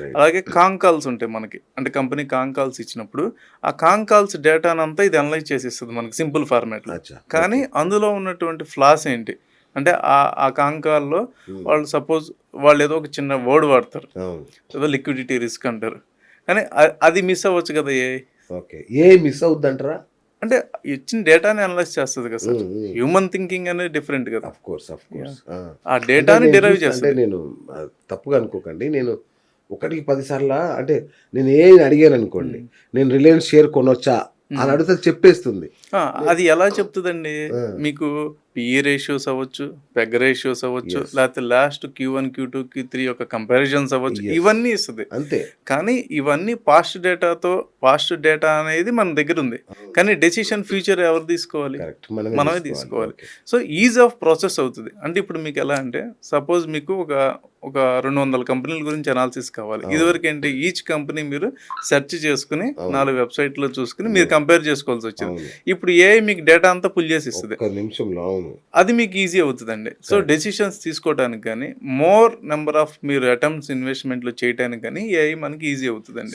అలాగే Kong calls ఉంటాయి మనకి. అంటే కంపెనీ కాంగ్ కాల్స్ ఇచ్చినప్పుడు ఆ కాంగ్ కాల్స్ డేటానంతా ఇది అనలైజ్ చేసి ఇస్తుంది మనకి సింపుల్ ఫార్మాట్లో అచ్చా. కానీ అందులో ఉన్నటువంటి ఫ్లాస్ ఏంటి? అంటే ఆ ఆ కాంగ్ కాల్లో Hmm. వాళ్ళు సపోజ్ వాళ్ళు ఏదో ఒక చిన్న వర్డ్ వాడతారు. ఏదో లిక్విడిటీ రిస్క్ అంటారు. కానీ అది మిస్ అవ్వచ్చు కదా ఏ? ఓకే. ఏ మిస్ అవుద్దంటారా? అంటే ఇచ్చిన డేటాని అనలైజ్ చేస్తుంది కదా sir. Mm, mm. Human thinking అనేది డిఫరెంట్ కదా. కోర్స్ ఆ డేటాని డిరైవ్ చేస్తుంది అంటే నేను తప్పుగా అనుకోకండి. నేను ఒకటికి పది సార్లు అంటే నేను ఏ అడిగాను అనుకోండి నేను రిలయన్స్ షేర్ కొనొచ్చా? అని అడిగితే చెప్పేస్తుంది. అది ఎలా చెప్తుందండి. మీకు పిఈ రేషియోస్ అవ్వచ్చు పెగ్ రేషియోస్ అవ్వచ్చు Yes. లేకపోతే last Q one Q two Q three యొక్క కంపారిజన్స్ అవ్వచ్చు. ఇవన్నీ ఇస్తుంది. అంతే. కానీ ఇవన్నీ పాస్ట్ డేటాతో పాస్ట్ డేటా అనేది మన దగ్గర ఉంది. కానీ డెసిషన్ ఫ్యూచర్ ఎవరు తీసుకోవాలి? మనమే తీసుకోవాలి. సో ఈజ్ ఆఫ్ ప్రాసెస్ అవుతుంది. అంటే ఇప్పుడు మీకు ఎలా అంటే సపోజ్ మీకు ఒక ఒక రెండు వందల కంపెనీల గురించి అనాలిసిస్ కావాలి. ఇదివరకు ఏంటి ఈచ్ కంపెనీ మీరు సెర్చ్ చేసుకుని. నాలుగు వెబ్సైట్లో చూసుకుని మీరు కంపేర్ చేసుకోవాల్సి వచ్చింది. ఇప్పుడు ఏ మీకు డేటా అంతా పుల్ చేసి ఇస్తుంది. నిమిషంలో అవును. అది మీకు ఈజీ అవుతుందండి. సో డెసిషన్స్ తీసుకోవడానికి కానీ మోర్ నెంబర్ ఆఫ్ మీరు అటెంప్ట్స్ ఇన్వెస్ట్మెంట్లు చేయడానికి కానీ ఏఐ మనకి ఈజీ అవుతుందండి.